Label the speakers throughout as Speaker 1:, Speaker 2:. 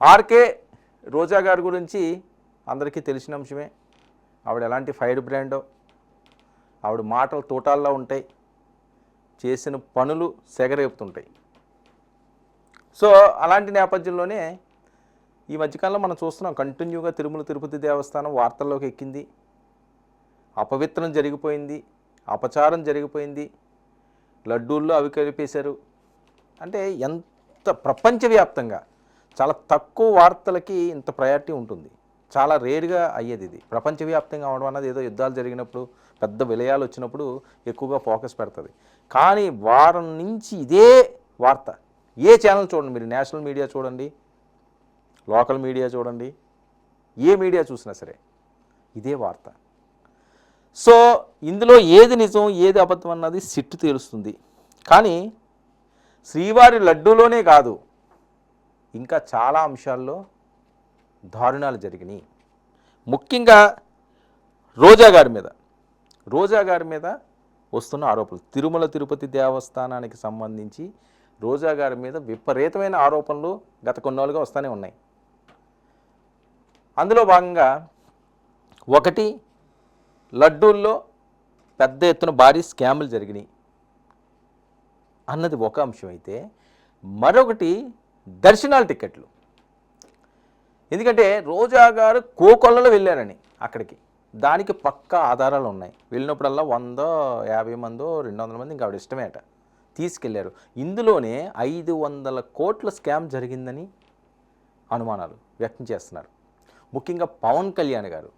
Speaker 1: RK రోజా గారి గురించి అందరికీ తెలిసిన అంశమే. ఆవిడ ఎలాంటి ఫైర్ బ్రాండో ఆవిడ మాటలు తోటాల్లో ఉంటాయి చేసిన పనులు సెగరేపుతుంటాయి. సో అలాంటి నేపథ్యంలోనే ఈ మధ్యకాలంలో మనం చూస్తున్నాం కంటిన్యూగా తిరుమల తిరుపతి దేవస్థానం వార్తల్లోకి ఎక్కింది. అపవిత్రం జరిగిపోయింది అపచారం జరిగిపోయింది లడ్డూల్లో అవి కలిపేశారు. అంటే ఎంత ప్రపంచవ్యాప్తంగా చాలా తక్కువ వార్తలకి ఇంత ప్రయారిటీ ఉంటుంది. చాలా రేర్గా అయ్యేది ఇది. ప్రపంచవ్యాప్తంగా అవడం అన్నది ఏదో యుద్ధాలు జరిగినప్పుడు పెద్ద విలయాలు వచ్చినప్పుడు ఎక్కువగా ఫోకస్ పెడుతుంది. కానీ వారం నుంచి ఇదే వార్త. ఏ ఛానల్ చూడండి మీరు? నేషనల్ మీడియా చూడండి లోకల్ మీడియా చూడండి ఏ మీడియా చూసినా సరే ఇదే వార్త. సో ఇందులో ఏది నిజం ఏది అబద్ధం అన్నది సిట్టు తెలుస్తుంది. కానీ శ్రీవారి లడ్డూలోనే కాదు ఇంకా చాలా అంశాల్లో దారుణాలు జరిగినాయి. ముఖ్యంగా రోజా గారి మీద. రోజా గారి మీద వస్తున్న ఆరోపణలు. తిరుమల తిరుపతి దేవస్థానానికి సంబంధించి రోజా గారి మీద విపరీతమైన ఆరోపణలు గత కొన్నాళ్ళుగా వస్తూనే ఉన్నాయి. అందులో భాగంగా ఒకటి లడ్డూల్లో పెద్ద ఎత్తున భారీ స్కాములు జరిగినాయి. అన్నది ఒక అంశం అయితే మరొకటి దర్శనాల టికెట్లు ఎందుకంటే రోజా గారు కోకొల్లలో వెళ్ళారని అక్కడికి. దానికి పక్కా ఆధారాలు ఉన్నాయి. వెళ్ళినప్పుడల్లా వంద యాభై మందో రెండు వందల మంది ఇంకా ఆవిడ ఇష్టమేట తీసుకెళ్ళారు. ఇందులోనే ఐదు వందల కోట్ల స్కామ్ జరిగిందని అనుమానాలు వ్యక్తం చేస్తున్నారు. ముఖ్యంగా పవన్ కళ్యాణ్ గారు.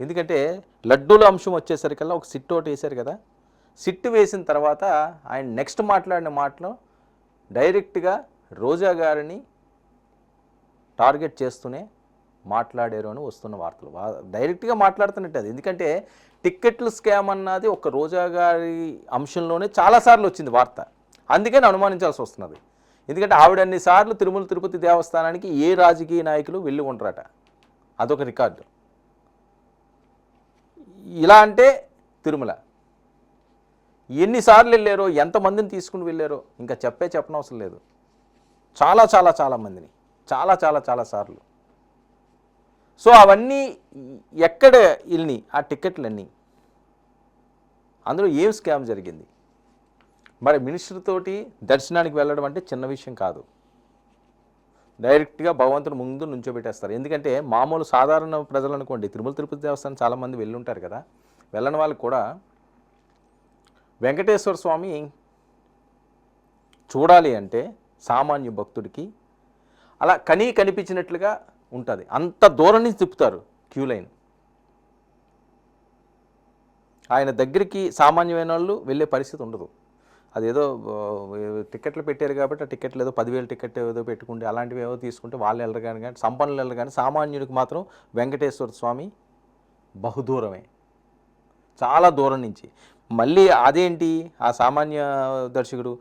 Speaker 1: ఎందుకంటే లడ్డూల అంశం వచ్చేసరికల్లా ఒక సిట్ ఒకటి వేశారు కదా. సిట్ వేసిన తర్వాత ఆయన నెక్స్ట్ మాట్లాడిన మాటలో డైరెక్ట్గా రోజా గారిని టార్గెట్ చేస్తూనే మాట్లాడారు అని వస్తున్న వార్తలు. డైరెక్ట్గా మాట్లాడుతున్నట్టు అది ఎందుకంటే టిక్కెట్లు స్కామ్ అన్నది ఒక రోజా గారి అంశంలోనే చాలాసార్లు వచ్చింది వార్త. అందుకని అనుమానించాల్సి వస్తున్నది. ఎందుకంటే ఆవిడ అన్నిసార్లు తిరుమల తిరుపతి దేవస్థానానికి ఏ రాజకీయ నాయకులు వెళ్ళి ఉండరట. అదొక రికార్డు. ఇలా అంటే తిరుమల. ఎన్నిసార్లు వెళ్ళారో ఎంతమందిని తీసుకుని వెళ్ళారో ఇంకా చెప్పే చెప్పనవసరం లేదు. చాలా చాలా చాలా మందిని. చాలా చాలా చాలా సార్లు. సో అవన్నీ ఎక్కడ వెళ్ళి ఆ టికెట్లన్నీ అందులో ఏం స్కామ్ జరిగింది? మరి మినిస్టర్ తోటి దర్శనానికి వెళ్ళడం అంటే చిన్న విషయం కాదు. డైరెక్ట్గా భగవంతుని ముందు నుంచోబెట్టేస్తారు. ఎందుకంటే మామూలు సాధారణ ప్రజలు అనుకోండి తిరుమల తిరుపతి దేవస్థానం చాలామంది వెళ్ళి ఉంటారు కదా. వెళ్ళని వాళ్ళకి కూడా వెంకటేశ్వర స్వామి చూడాలి అంటే సామాన్య భక్తుడికి అలా కనీ కనిపించినట్లుగా ఉంటుంది. అంత దూరం నుంచి తిప్పుతారు క్యూ లైన్. ఆయన దగ్గరికి సామాన్యమైన వాళ్ళు వెళ్ళే పరిస్థితి ఉండదు. అదేదో టికెట్లు పెట్టారు కాబట్టి ఆ టికెట్లు ఏదో పదివేలు టికెట్ ఏదో పెట్టుకుంటే అలాంటివి ఏదో తీసుకుంటే వాళ్ళు వెళ్ళరు కానీ కానీ సంపన్నులు వెళ్ళరు కానీ సామాన్యుడికి మాత్రం వెంకటేశ్వర స్వామి బహుదూరమే. చాలా దూరం నుంచి. మళ్ళీ అదేంటి? ఆ సామాన్య దర్శకుడు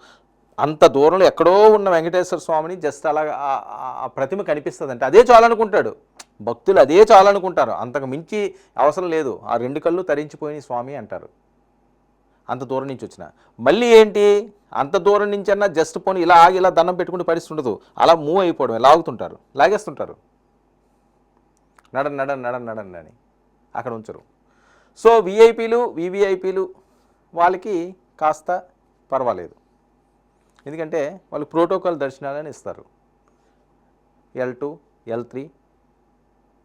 Speaker 1: అంత దూరంలో ఎక్కడో ఉన్న వెంకటేశ్వర స్వామిని జస్ట్ అలా ఆ- ప్రతిమ కనిపిస్తుంది అంటే అదే చాలనుకుంటాడు. భక్తులు అదే చాలనుకుంటారు. అంతకు మించి అవసరం లేదు. ఆ రెండు కళ్ళు తరించిపోయిన స్వామి అంటారు. అంత దూరం నుంచి వచ్చిన. మళ్ళీ ఏంటి? అంత దూరం నుంచి అన్నా జస్ట్ పోని ఇలా ఆగి ఇలా దండం పెట్టుకునే పరిస్థితి ఉండదు. అలా మూవ్ అయిపోవడం లాగుతుంటారు. లాగేస్తుంటారు. నడన్ నడన్ నడన్ నడన్ అని. అక్కడ ఉంచరు. సో విఐపీలు వివిఐపీలు వాళ్ళకి కాస్త పర్వాలేదు. ఎందుకంటే వాళ్ళు ప్రోటోకాల్ దర్శనాలని ఇస్తారు. ఎల్ టూ ఎల్ త్రీ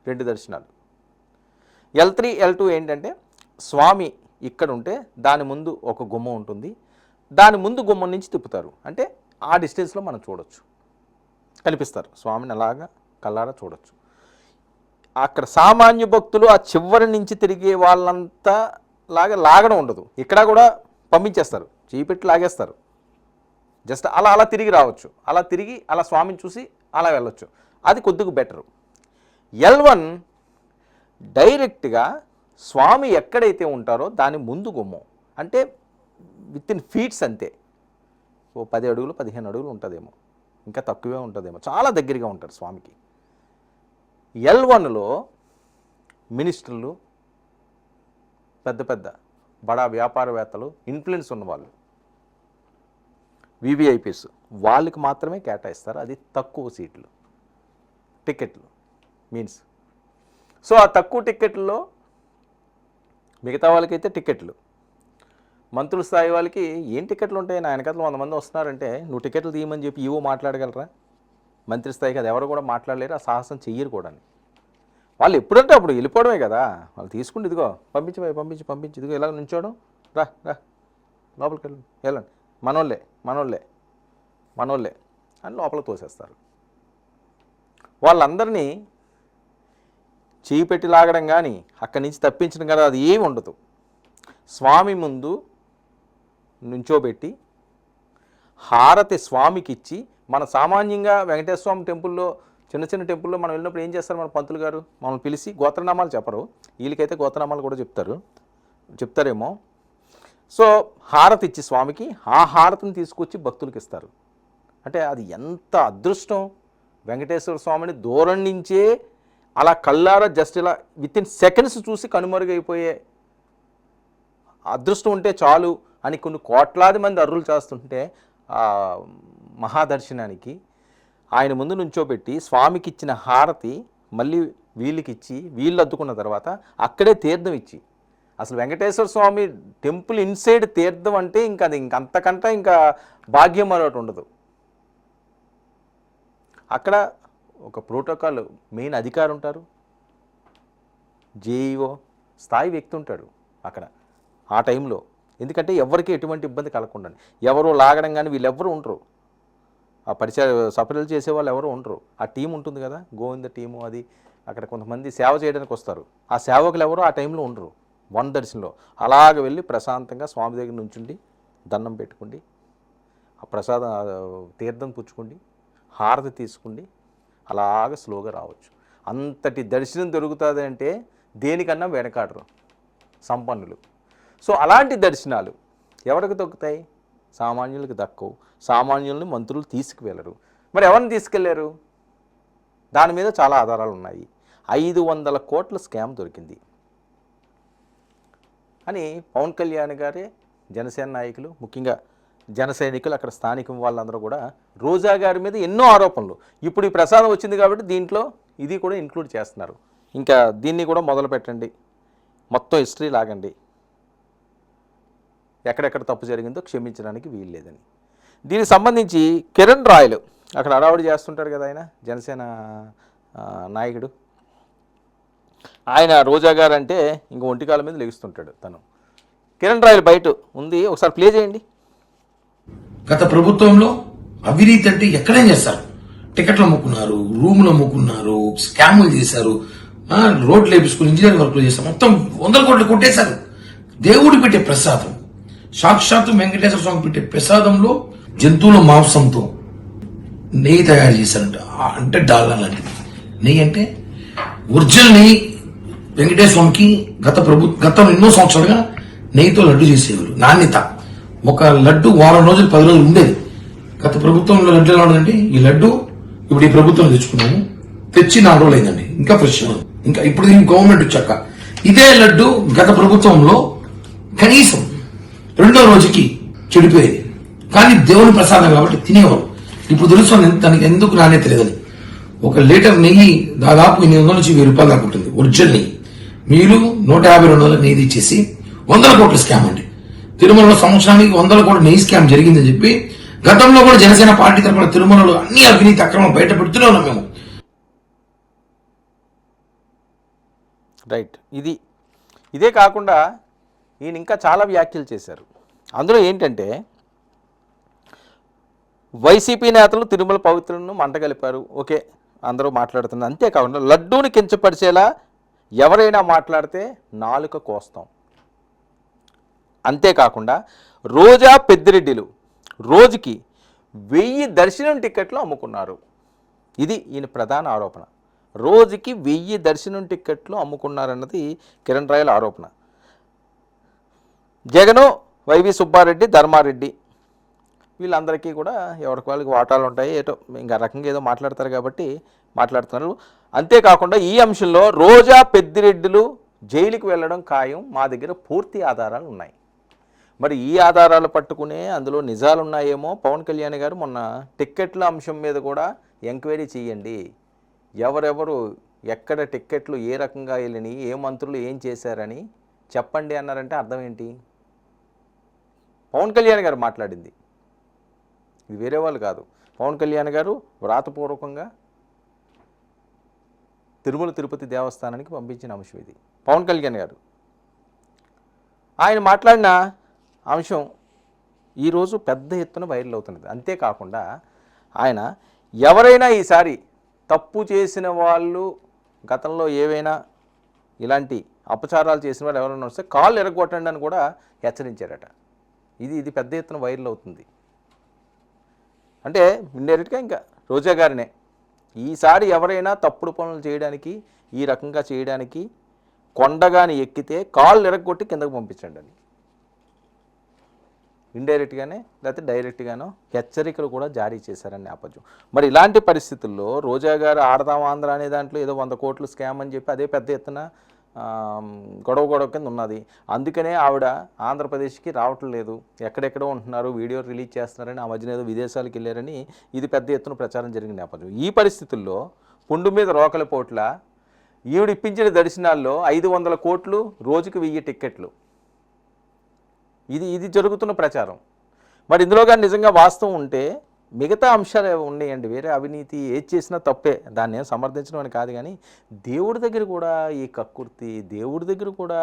Speaker 1: రెండు దర్శనాలు. ఎల్ త్రీ ఎల్ టూ ఏంటంటే స్వామి ఇక్కడ ఉంటే దాని ముందు ఒక గుమ్మ ఉంటుంది. దాని ముందు గుమ్మం నుంచి తిప్పుతారు. అంటే ఆ డిస్టెన్స్లో మనం చూడొచ్చు. కనిపిస్తారు. స్వామిని అలాగా కల్లారా చూడొచ్చు. అక్కడ సామాన్య భక్తులు ఆ చివరి నుంచి తిరిగే వాళ్ళంతా లాగా లాగడం ఉండదు. ఇక్కడ కూడా పంపించేస్తారు. చీపెట్టి లాగేస్తారు. జస్ట్ అలా అలా తిరిగి రావచ్చు. అలా తిరిగి అలా స్వామిని చూసి అలా వెళ్ళొచ్చు. అది కొద్దిగా బెటరు. ఎల్ వన్ డైరెక్ట్గా స్వామి ఎక్కడైతే ఉంటారో దాని ముందు గుమ్మం. అంటే విత్ ఇన్ ఫీట్స్ అంతే. ఓ పది అడుగులు పదిహేను అడుగులు ఉంటుందేమో. ఇంకా తక్కువే ఉంటుందేమో. చాలా దగ్గరగా ఉంటారు స్వామికి. ఎల్ వన్లో మినిస్టర్లు పెద్ద పెద్ద బడా వ్యాపారవేత్తలు ఇన్ఫ్లుయెన్స్ ఉన్నవాళ్ళు వివిఐపీస్ వాళ్ళకి మాత్రమే కేటాయిస్తారు. అది తక్కువ సీట్లు టికెట్లు మీన్స్ సో ఆ తక్కువ టికెట్లో మిగతా వాళ్ళకైతే టికెట్లు మంత్రుల స్థాయి వాళ్ళకి ఏం టికెట్లు ఉంటాయి? నా వెనకతలు వంద మంది వస్తున్నారంటే నువ్వు టికెట్లు తీయమని చెప్పి ఈవో మాట్లాడగలరా? మంత్రి స్థాయికి అది ఎవరు కూడా మాట్లాడలేరు. ఆ సాహసం చెయ్యరు కూడా వాళ్ళు ఎప్పుడంటే అప్పుడు వెళ్ళిపోవడమే కదా. వాళ్ళు తీసుకుంటే ఇదిగో పంపించి పంపించి పంపించి. ఇదిగో ఇలా నుంచోడం. రా రా. లోపలికి వెళ్ళండి. వెళ్ళండి. మనోళ్ళే మనోళ్ళే మనోళ్ళే అని లోపల తోసేస్తారు. వాళ్ళందరినీ చేయి పెట్టి లాగడం కానీ అక్కడి నుంచి తప్పించడం కానీ అది ఏమి ఉండదు. స్వామి ముందు నుంచోబెట్టి హారతి స్వామికి ఇచ్చి మన సామాన్యంగా వెంకటేశ్వర స్వామి టెంపుల్లో చిన్న చిన్న టెంపుల్లో మనం వెళ్ళినప్పుడు ఏం చేస్తారు మన పంతులు గారు? మనం పిలిచి గోత్రనామాలు చెప్పరు. వీళ్ళకైతే గోత్రనామాలు కూడా చెప్తారు. చెప్తారేమో. సో హారతి ఇచ్చి స్వామికి ఆ హారతిని తీసుకొచ్చి భక్తులకు ఇస్తారు. అంటే అది ఎంత అదృష్టం! వెంకటేశ్వర స్వామిని దూరం నుంచే అలా కళ్ళారా జస్ట్ ఇలా విత్ ఇన్ సెకండ్స్ చూసి కనుమరుగైపోయే అదృష్టం ఉంటే చాలు అని కొన్ని కోట్లాది మంది అర్రులు చేస్తుంటే మహాదర్శనానికి ఆయన ముందు నుంచోబెట్టి స్వామికి ఇచ్చిన హారతి మళ్ళీ వీళ్ళకి ఇచ్చి వీళ్ళు అద్దుకున్న తర్వాత అక్కడే తీర్థం ఇచ్చి. అసలు వెంకటేశ్వర స్వామి టెంపుల్ ఇన్సైడ్ తీర్థం అంటే ఇంకా అది ఇంకంతకంటే ఇంకా భాగ్యం మరొకటి ఉండదు. అక్కడ ఒక ప్రోటోకాల్ మెయిన్ అధికారి ఉంటారు. జేఈఓ స్థాయి వ్యక్తి ఉంటాడు అక్కడ ఆ టైంలో. ఎందుకంటే ఎవరికి ఎటువంటి ఇబ్బంది కలగకుండా. ఎవరు లాగడం కానీ వీళ్ళెవ్వరూ ఉండరు. ఆ పరిచయ సపర్యలు చేసే వాళ్ళు ఎవరు ఉండరు. ఆ టీం ఉంటుంది కదా గోవింద టీము అది అక్కడ కొంతమంది సేవ చేయడానికి వస్తారు. ఆ సేవకులు ఎవరు ఆ టైంలో ఉండరు వన్ దర్శనంలో. అలాగ వెళ్ళి ప్రశాంతంగా స్వామి దగ్గర నుంచుండి దండం పెట్టుకోండి ఆ ప్రసాదం తీర్థం పుచ్చుకోండి హారతి తీసుకోండి అలాగ స్లోగా రావచ్చు. అంతటి దర్శనం దొరుకుతుంది అంటే దేనికన్నా వెనకాడరు సంపన్నులు. సో అలాంటి దర్శనాలు ఎవరికి దొక్కుతాయి సామాన్యులకు దక్కవు. సామాన్యుల్ని మంత్రులు తీసుకువెళ్ళరు. మరి ఎవరిని తీసుకెళ్ళారు? దాని మీద చాలా ఆధారాలు ఉన్నాయి ఐదు వందల కోట్ల స్కామ్ దొరికింది. అని పవన్ కళ్యాణ్ గారే జనసేన నాయకులు ముఖ్యంగా జన సైనికులు అక్కడ స్థానికం వాళ్ళందరూ కూడా రోజా గారి మీద ఎన్నో ఆరోపణలు. ఇప్పుడు ఈ ప్రసాదం వచ్చింది కాబట్టి దీంట్లో ఇది కూడా ఇంక్లూడ్ చేస్తున్నారు. ఇంకా దీన్ని కూడా మొదలు పెట్టండి మొత్తం హిస్టరీ లాగండి. ఎక్కడెక్కడ తప్పు జరిగిందో క్షమించడానికి వీలు లేదని దీనికి సంబంధించి కిరణ్ రాయలు అక్కడ అడావుడి చేస్తుంటాడు కదా ఆయన జనసేన నాయకుడు. ఆయన రోజా గారు అంటే ఇంక ఒంటికాల మీద లెగుస్తుంటాడు తను. కిరణ్ రాయలు బయట ఉంది ఒకసారి ప్లే చేయండి.
Speaker 2: గత ప్రభుత్వంలో అవినీతి అంటే ఎక్కడేం చేస్తారు. టికెట్లు అమ్ముకున్నారు రూములు అమ్ముకున్నారు స్కాములు చేశారు రోడ్లు వేపించుకుని ఇంజనీరింగ్ వర్క్లు చేశారు మొత్తం వందల కోట్లు కొట్టేశారు. దేవుడు పెట్టే ప్రసాదం. సాక్షాత్తు వెంకటేశ్వర స్వామి పెట్టే ప్రసాదంలో జంతువుల మాంసంతో నెయ్యి తయారు చేశారంట. అంటే డాల్లా లాంటిది. నెయ్యి అంటే ఒరిజినల్ నెయ్యి వెంకటేశ్వర స్వామికి గత ప్రభు గతం ఎన్నో సంవత్సరాలుగా నెయ్యితో లడ్డు చేసేవారు. నాణ్యత. ఒక లడ్డు వారం రోజులు పది రోజులు ఉండేది. గత ప్రభుత్వంలో లడ్డు ఎలా ఉండదండి ఈ లడ్డు ఇప్పుడు ఈ ప్రభుత్వం తెచ్చుకున్నాము. తెచ్చి నాలుగు రోజులు అయిందండి. ఇంకా ఫ్రెష్ ఇంకా ఇప్పుడు దీనికి గవర్నమెంట్ వచ్చాక. ఇదే లడ్డు గత ప్రభుత్వంలో కనీసం రెండో రోజుకి చెడిపోయేది. కానీ దేవుని ప్రసాదం కాబట్టి తినేవారు. ఇప్పుడు తెలుస్తుంది దానికి ఎందుకు నాణ్యత లేదని ఒక లీటర్ నెయ్యి దాదాపు ఎనిమిది వందల నుంచి వెయ్యి రూపాయలు దాకా ఉంటుంది. ఒరిజినల్ నెయ్యి. మీరు నూట యాభై రెండు వందల నెయ్యి ఇచ్చేసి వందల కోట్ల స్కామ్ అండి. తిరుమలలో సంవత్సరానికి వందల కోట్ల నెయ్యి స్కామ్ జరిగిందని చెప్పి గతంలో కూడా జనసేన పార్టీ తరఫున తిరుమలలో అన్ని అవినీతి అక్రమం బయట పెడుతూనే ఉన్నాం మేము.
Speaker 1: రైట్. ఇది ఇదే కాకుండా ఈయన ఇంకా చాలా వ్యాఖ్యలు చేశారు. అందులో ఏంటంటే వైసీపీ నేతలు తిరుమల పవిత్రులను మంటగలిపారు. ఓకే అందరూ మాట్లాడుతున్నారు. అంతేకాకుండా లడ్డూని కించపరిచేలా ఎవరైనా మాట్లాడితే నాలుక కోస్తాం. అంతేకాకుండా రోజా పెద్దిరెడ్డిలు రోజుకి వెయ్యి దర్శనం టిక్కెట్లు అమ్ముకున్నారు. ఇది ఈయన ప్రధాన ఆరోపణ. రోజుకి వెయ్యి దర్శనం టిక్కెట్లు అమ్ముకున్నారన్నది కిరణ్ రాయల ఆరోపణ. జగను వైవి సుబ్బారెడ్డి ధర్మారెడ్డి. వీళ్ళందరికీ కూడా ఎవరికి వాళ్ళకి వాటాలు ఉంటాయి ఏటో ఇంకా రకంగా ఏదో మాట్లాడతారు కాబట్టి మాట్లాడుతున్నారు. అంతేకాకుండా ఈ అంశంలో రోజా పెద్దిరెడ్డిలు జైలుకి వెళ్ళడం ఖాయం మా దగ్గర పూర్తి ఆధారాలు ఉన్నాయి. మరి ఈ ఆధారాలు పట్టుకునే అందులో నిజాలు ఉన్నాయేమో? పవన్ కళ్యాణ్ గారు మొన్న టిక్కెట్ల అంశం మీద కూడా ఎంక్వైరీ చేయండి. ఎవరెవరు ఎక్కడ టిక్కెట్లు ఏ రకంగా వెళ్ళినాయి ఏ మంత్రులు ఏం చేశారని చెప్పండి అన్నారంటే అర్థం ఏంటి? పవన్ కళ్యాణ్ గారు మాట్లాడింది. ఇది వేరే వాళ్ళు కాదు. పవన్ కళ్యాణ్ గారు వ్రాతపూర్వకంగా తిరుమల తిరుపతి దేవస్థానానికి పంపించిన అంశం ఇది. పవన్ కళ్యాణ్ గారు. ఆయన మాట్లాడిన అంశం ఈరోజు పెద్ద ఎత్తున వైరల్ అవుతున్నది. అంతేకాకుండా ఆయన ఎవరైనా ఈసారి తప్పు చేసిన వాళ్ళు గతంలో ఏవైనా ఇలాంటి అపచారాలు చేసిన వాళ్ళు ఎవరైనా వస్తే కాళ్ళు ఎరగొట్టండి అని కూడా హెచ్చరించారట. ఇది ఇది పెద్ద ఎత్తున వైరల్ అవుతుంది. అంటే ఇండైరెక్ట్గా ఇంకా రోజా గారినే ఈసారి ఎవరైనా తప్పుడు పనులు చేయడానికి ఈ రకంగా చేయడానికి కొండగాని ఎక్కితే కాళ్ళు ఎరగొట్టి కిందకు పంపించండి అని. ఇండైరెక్ట్గానే లేకపోతే డైరెక్ట్గానో హెచ్చరికలు కూడా జారీ చేశారని నేపథ్యం. మరి ఇలాంటి పరిస్థితుల్లో రోజా గారు ఆడదాం ఆంధ్ర అనే దాంట్లో ఏదో వంద కోట్లు స్కామ్ అని చెప్పి అదే పెద్ద ఎత్తున గొడవ గొడవ కింద ఉన్నది. అందుకనే ఆవిడ ఆంధ్రప్రదేశ్కి రావటం లేదు. ఎక్కడెక్కడో ఉంటున్నారు వీడియో రిలీజ్ చేస్తున్నారని ఆ మధ్యన ఏదో విదేశాలకు వెళ్ళారని ఇది పెద్ద ఎత్తున ప్రచారం జరిగిన నేపథ్యం. ఈ పరిస్థితుల్లో పుండు మీద రోకల పోట్ల ఈవిడ ఇప్పించిన దర్శనాల్లో ఐదు వందల కోట్లు రోజుకి వెయ్యి టిక్కెట్లు. ఇది ఇది జరుగుతున్న ప్రచారం. మరి ఇందులో కానీ నిజంగా వాస్తవం ఉంటే మిగతా అంశాలు ఉన్నాయండి వేరే అవినీతి ఏది చేసినా తప్పే. దాన్ని ఏం సమర్థించడం అని కాదు కానీ దేవుడి దగ్గర కూడా ఈ కక్కుర్తి దేవుడి దగ్గర కూడా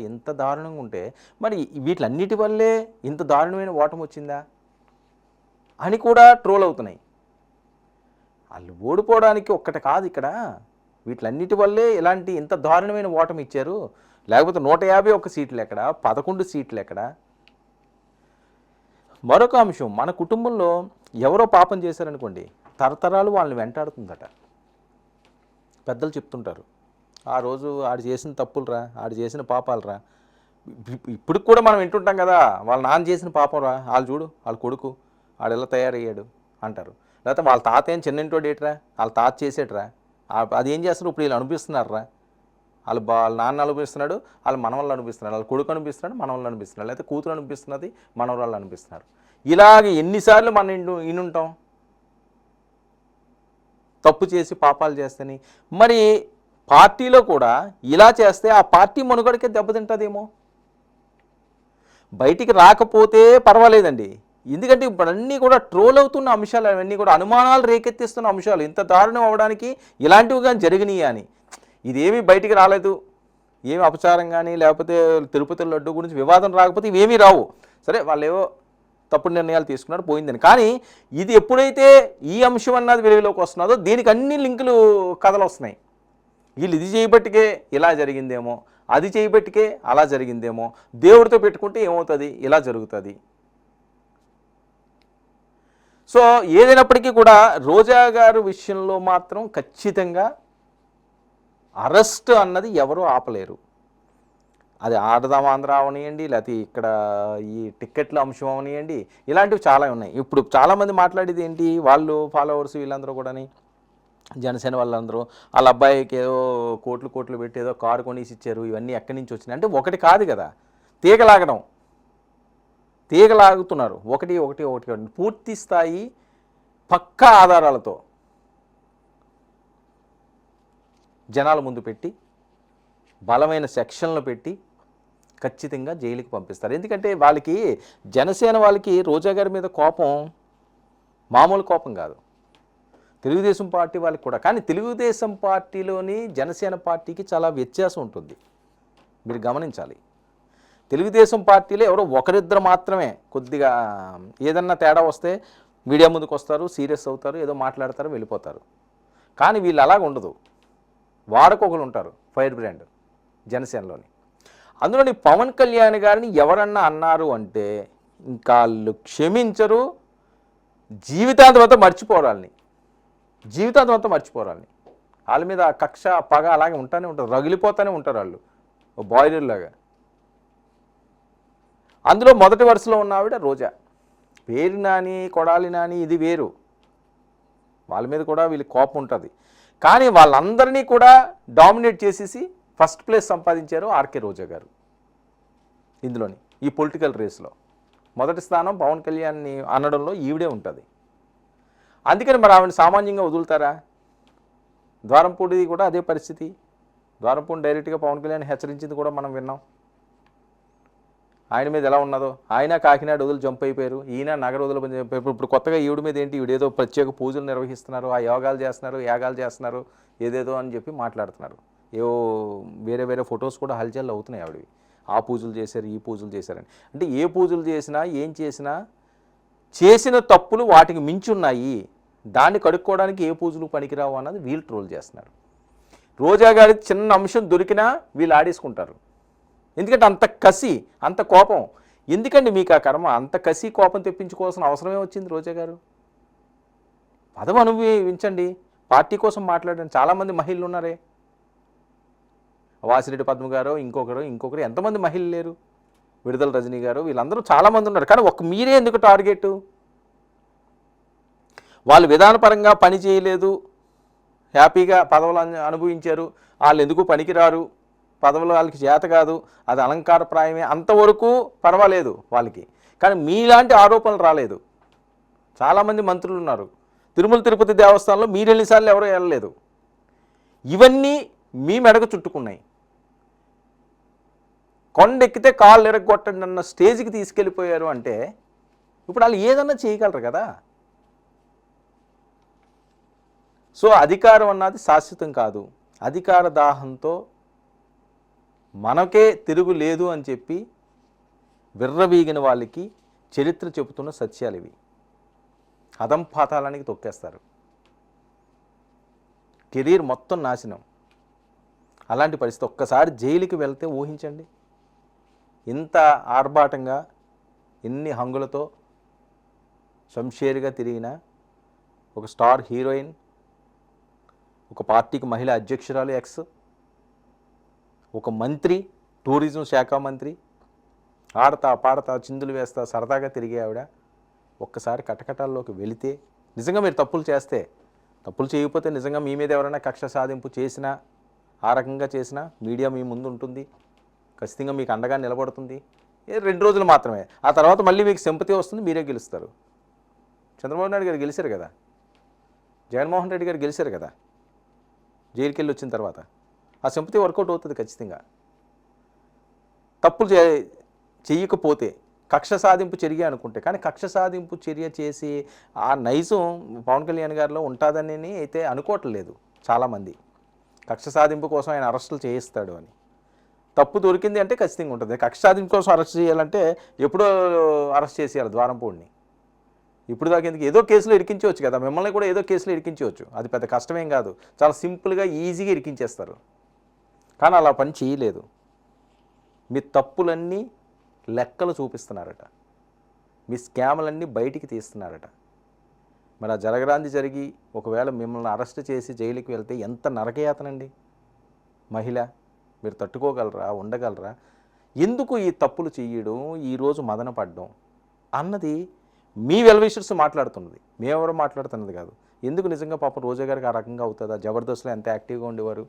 Speaker 1: ఇంత దారుణంగా ఉంటే మరి వీటిలన్నిటి వల్లే ఇంత దారుణమైన ఓటం వచ్చిందా? అని కూడా ట్రోల్ అవుతున్నాయి. వాళ్ళు ఓడిపోవడానికి ఒక్కటి కాదు ఇక్కడ. వీటిలన్నిటి వల్లే ఇలాంటి ఇంత దారుణమైన ఓటమి ఇచ్చారు. లేకపోతే నూట యాభై ఒక్క సీట్లు ఎక్కడ? పదకొండు సీట్లు ఎక్కడ? మరొక అంశం మన కుటుంబంలో ఎవరో పాపం చేశారనుకోండి తరతరాలు వాళ్ళని వెంటాడుతుందట. పెద్దలు చెప్తుంటారు ఆ రోజు ఆడు చేసిన తప్పులురా ఆడు చేసిన పాపాలురా. ఇప్పటికి ఇప్పుడు కూడా మనం వింటుంటాం కదా వాళ్ళ నాన్న చేసిన పాపం రా వాళ్ళు చూడు వాళ్ళ కొడుకు వాడు ఎలా తయారయ్యాడు అంటారు. లేకపోతే వాళ్ళ తాత ఏం చిన్నింటోడు ఏట్రా వాళ్ళ తాత చేసేట్రా అది ఏం చేస్తున్నారు ఇప్పుడు వీళ్ళు అనిపిస్తున్నారా వాళ్ళు బా వాళ్ళ నాన్న అనిపిస్తున్నాడు వాళ్ళ మనవళ్ళు అనిపిస్తున్నాడు వాళ్ళ కొడుకు అనిపిస్తున్నాడు మనవళ్ళు అనిపిస్తున్నాడు లేకపోతే కూతురు అనిపిస్తున్నది మనవరాళ్ళు అనిపిస్తున్నారు ఇలాగ ఎన్నిసార్లు మనం ఇండు ఇనుంటాం. తప్పు చేసి పాపాలు చేస్తని. మరి పార్టీలో కూడా ఇలా చేస్తే ఆ పార్టీ మనుగడకే దెబ్బతింటుందేమో బయటికి రాకపోతే పర్వాలేదండి. ఎందుకంటే ఇప్పుడు అన్నీ కూడా ట్రోల్ అవుతున్న అంశాలు అవన్నీ కూడా అనుమానాలు రేకెత్తిస్తున్న అంశాలు ఇంత దారుణం అవడానికి ఇలాంటివి కానీ జరిగినాయి అని. ఇదేమీ బయటికి రాలేదు. ఏమి అపచారం కానీ లేకపోతే తిరుపతి లడ్డు గురించి వివాదం రాకపోతే ఇవేమీ రావు. సరే వాళ్ళు ఏవో తప్పుడు నిర్ణయాలు తీసుకున్నారు పోయిందని. కానీ ఇది ఎప్పుడైతే ఈ అంశం అన్నది వెలుగులోకి వస్తున్నదో దీనికి అన్ని లింకులు కథలు వస్తున్నాయి. వీళ్ళు ఇది చేయబట్టికే ఇలా జరిగిందేమో అది చేయబట్టికే అలా జరిగిందేమో దేవుడితో పెట్టుకుంటే ఏమవుతుంది ఇలా జరుగుతుంది. సో ఏదైనప్పటికీ కూడా రోజా గారు విషయంలో మాత్రం ఖచ్చితంగా అరెస్ట్ అన్నది ఎవరూ ఆపలేరు. అది ఆడదాం ఆంధ్ర అవనియండి లేకపోతే ఇక్కడ ఈ టిక్కెట్ల అంశం అవనియండి ఇలాంటివి చాలా ఉన్నాయి. ఇప్పుడు చాలామంది మాట్లాడేది ఏంటి వాళ్ళు ఫాలోవర్స్ వీళ్ళందరూ కూడాని జనసేన వాళ్ళందరూ వాళ్ళ అబ్బాయికి ఏదో కోట్లు కోట్లు పెట్టి ఏదో కారు కొనేసి ఇచ్చారు ఇవన్నీ ఎక్కడి నుంచి వచ్చినాయి? అంటే ఒకటి కాదు కదా తీగ లాగడం. ఒకటి ఒకటి ఒకటి. పూర్తి స్థాయి పక్కా ఆధారాలతో. జనాల ముందు పెట్టి బలమైన సెక్షన్లు పెట్టి ఖచ్చితంగా జైలుకి పంపిస్తారు. ఎందుకంటే వాళ్ళకి జనసేన వాళ్ళకి రోజా గారి మీద కోపం మామూలు కోపం కాదు. తెలుగుదేశం పార్టీ వాళ్ళకి కూడా. కానీ తెలుగుదేశం పార్టీలోని జనసేన పార్టీకి చాలా వ్యత్యాసం ఉంటుంది. మీరు గమనించాలి. తెలుగుదేశం పార్టీలో ఎవరో ఒకరిద్దరు మాత్రమే కొద్దిగా ఏదన్నా తేడా వస్తే మీడియా ముందుకు వస్తారు సీరియస్ అవుతారు ఏదో మాట్లాడతారు వెళ్ళిపోతారు. కానీ వీళ్ళు అలాగ ఉండదు వాడకొకరు ఉంటారు ఫైర్ బ్రాండ్ జనసేనలోని. అందులోని పవన్ కళ్యాణ్ గారిని ఎవరన్నా అన్నారు అంటే ఇంకా వాళ్ళు క్షమించరు జీవితాంతం అంతా మర్చిపోరాలని జీవితాంతం అంతా మర్చిపోరాలని వాళ్ళ మీద కక్ష పగ అలాగే ఉంటానే ఉంటారు రగిలిపోతూనే ఉంటారు వాళ్ళు ఓ బాయిలర్ లాగా. అందులో మొదటి వరుసలో ఉన్న ఆవిడ రోజా. పేరు నాని కొడాలి నాని ఇది వేరు. వాళ్ళ మీద కూడా వీళ్ళకి కోపం ఉంటుంది. కానీ వాళ్ళందరినీ కూడా డామినేట్ చేసేసి ఫస్ట్ ప్లేస్ సంపాదించారు ఆర్కే రోజా గారు ఇందులోని ఈ పొలిటికల్ రేస్లో. మొదటి స్థానం పవన్ కళ్యాణ్ని అనడంలో ఈవిడే ఉంటుంది. అందుకని మరి ఆవిడ సామాన్యంగా వదులుతారా? ద్వారంపూడిది కూడా అదే పరిస్థితి. ద్వారంపూడి డైరెక్ట్గా పవన్ కళ్యాణ్ హెచ్చరించింది కూడా మనం విన్నాం. ఆయన మీద ఎలా ఉన్నదో. ఆయన కాకినాడ వదులు జంప్ అయిపోయారు. ఈయన నగర వదులు జంప్ అయిపోయారు. ఇప్పుడు కొత్తగా ఈవిడ మీద ఏంటి ఈవిడేదో ప్రత్యేక పూజలు నిర్వహిస్తున్నారు. ఆ యోగాలు చేస్తున్నారు యాగాలు చేస్తున్నారు ఏదేదో అని చెప్పి మాట్లాడుతున్నారు. ఏవో వేరే వేరే ఫొటోస్ కూడా హల్చల్ అవుతున్నాయి ఆవిడవి. ఆ పూజలు చేశారు ఈ పూజలు చేశారని. అంటే ఏ పూజలు చేసినా ఏం చేసినా చేసిన తప్పులు వాటికి మించి ఉన్నాయి దాన్ని కడుక్కోవడానికి ఏ పూజలు పనికిరావు అన్నది వీళ్ళు ట్రోల్ చేస్తున్నారు. రోజా గారి చిన్న అంశం దొరికినా వీళ్ళు ఆడేసుకుంటారు. ఎందుకంటే అంత కసి అంత కోపం. ఎందుకండి మీకు ఆ కర్మ? అంత కసి కోపం తెప్పించుకోవాల్సిన అవసరమే వచ్చింది రోజా గారు. పదవి అనుభవించండి. పార్టీ కోసం మాట్లాడండి. చాలామంది మహిళలు ఉన్నారే. వాసిరెడ్డి పద్మ గారు ఇంకొకరు ఇంకొకరు ఎంతమంది మహిళలు లేరు? విడుదల రజనీ గారు వీళ్ళందరూ చాలామంది ఉన్నారు. కానీ ఒక మీరే ఎందుకు టార్గెట్? వాళ్ళు విధానపరంగా పని చేయలేదు. హ్యాపీగా పదవులు అనుభవించారు. వాళ్ళు ఎందుకు పనికిరారు? పదవులు వాళ్ళకి చేత కాదు అది అలంకారప్రాయమే అంతవరకు పర్వాలేదు వాళ్ళకి. కానీ మీలాంటి ఆరోపణలు రాలేదు. చాలామంది మంత్రులు ఉన్నారు. తిరుమల తిరుపతి దేవస్థానంలో మీరు ఎన్నిసార్లు ఎవరో వెళ్ళలేదు. ఇవన్నీ మీ మెడకు చుట్టుకున్నాయి. కొండెక్కితే కాళ్ళు ఎరగొట్టండి అన్న స్టేజ్కి తీసుకెళ్ళిపోయారు అంటే ఇప్పుడు వాళ్ళు ఏదన్నా చేయగలరు కదా. సో అధికారం అన్నది శాశ్వతం కాదు. అధికార దాహంతో మనకే తిరుగు లేదు అని చెప్పి విర్రవీగిన వాళ్ళకి చరిత్ర చెబుతున్న సత్యాలు ఇవి. అదంపాతాలానికి తొక్కేస్తారు. కెరీర్ మొత్తం నాశనం. అలాంటి పరిస్థితి ఒక్కసారి జైలుకి వెళ్తే ఊహించండి. ఇంత ఆర్భాటంగా ఎన్ని హంగులతో సంషేరుగా తిరిగిన ఒక స్టార్ హీరోయిన్ ఒక పార్టీకి మహిళా అధ్యక్షురాలు ఎక్స్ ఒక మంత్రి టూరిజం శాఖ మంత్రి ఆడతా పాడతా చిందులు వేస్తా సరదాగా తిరిగే ఆవిడ ఒక్కసారి కటకటాల్లోకి వెళితే నిజంగా మీరు తప్పులు చేస్తే తప్పులు చేయకపోతే నిజంగా మీ మీద ఎవరైనా కక్ష సాధింపు చేసినా ఆ రకంగా చేసినా మీడియా మీ ముందు ఉంటుంది ఖచ్చితంగా మీకు అండగా నిలబడుతుంది. రెండు రోజులు మాత్రమే. ఆ తర్వాత మళ్ళీ మీకు సింపతి వస్తుంది మీరే గెలుస్తారు. చంద్రబాబు నాయుడు గారు గెలిచారు కదా? జగన్మోహన్ రెడ్డి గారు గెలిచారు కదా? జైలుకెళ్ళి వచ్చిన తర్వాత. ఆ సింపతి వర్కౌట్ అవుతుంది ఖచ్చితంగా. తప్పులు చే చేయకపోతే కక్ష సాధింపు చర్య అనుకుంటే కానీ కక్ష సాధింపు చర్య చేసి ఆ నైజం పవన్ కళ్యాణ్ గారిలో ఉంటుందని అయితే అనుకోవట్లేదు చాలామంది. కక్ష సాధింపు కోసం ఆయన అరెస్టులు చేయిస్తాడు అని. తప్పు దొరికింది అంటే ఖచ్చితంగా ఉంటుంది. కక్ష సాధింపు కోసం అరెస్ట్ చేయాలంటే ఎప్పుడో అరెస్ట్ చేసేయాలి ద్వారంపూడిని. ఇప్పుడు దాకా ఎందుకు? ఏదో కేసులో ఇరికించవచ్చు కదా. మిమ్మల్ని కూడా ఏదో కేసులో ఇరికించవచ్చు. అది పెద్ద కష్టమేం కాదు. చాలా సింపుల్గా ఈజీగా ఇరికించేస్తారు. కానీ అలా పని చేయలేదు. మీ తప్పులన్నీ లెక్కలు చూపిస్తున్నారట. మీ స్కాములన్నీ బయటికి తీస్తున్నారట. మరి ఆ జరగరాంది జరిగి ఒకవేళ మిమ్మల్ని అరెస్ట్ చేసి జైలుకి వెళ్తే ఎంత నరకయాతనండి? మహిళ మీరు తట్టుకోగలరా? ఉండగలరా? ఎందుకు ఈ తప్పులు చేయడం? ఈరోజు మదన పడడం అన్నది మీ వెల్విషర్స్ మాట్లాడుతున్నది. మేమెవరో మాట్లాడుతున్నది కాదు. ఎందుకు నిజంగా పాపం రోజా గారికి ఆ రకంగా అవుతుందా? జబర్దస్త్లో ఎంత యాక్టివ్గా ఉండేవారు?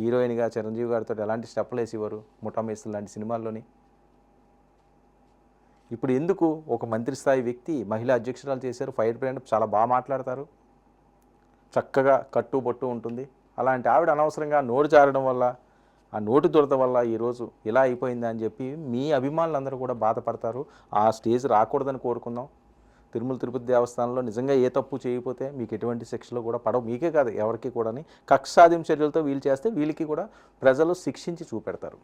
Speaker 1: హీరోయిన్గా చిరంజీవి గారితో ఎలాంటి స్టెప్లు వేసేవారు? ముఠామేస్తులు లాంటి సినిమాల్లోని? ఇప్పుడు ఎందుకు ఒక మంత్రి స్థాయి వ్యక్తి మహిళా అధ్యక్షురాలు చేశారు? ఫైర్ బ్రాండ్ చాలా బాగా మాట్లాడతారు. చక్కగా కట్టు బొట్టు ఉంటుంది. అలాంటి ఆవిడ అనవసరంగా నోరు జారడం వల్ల ఆ నోటి దురద వల్ల ఈరోజు ఇలా అయిపోయింది అని చెప్పి మీ అభిమానులందరూ కూడా బాధపడతారు. ఆ స్టేజ్ రాకూడదని కోరుకుందాం. తిరుమల తిరుపతి దేవస్థానంలో నిజంగా ఏ తప్పు చేయకపోతే మీకు ఎటువంటి శిక్షలు కూడా పడవు. మీకే కాదు ఎవరికి కూడాని కక్ష సాధ్యం చర్యలతో వీళ్ళు చేస్తే వీళ్ళకి కూడా ప్రజలు శిక్షించి చూపెడతారు.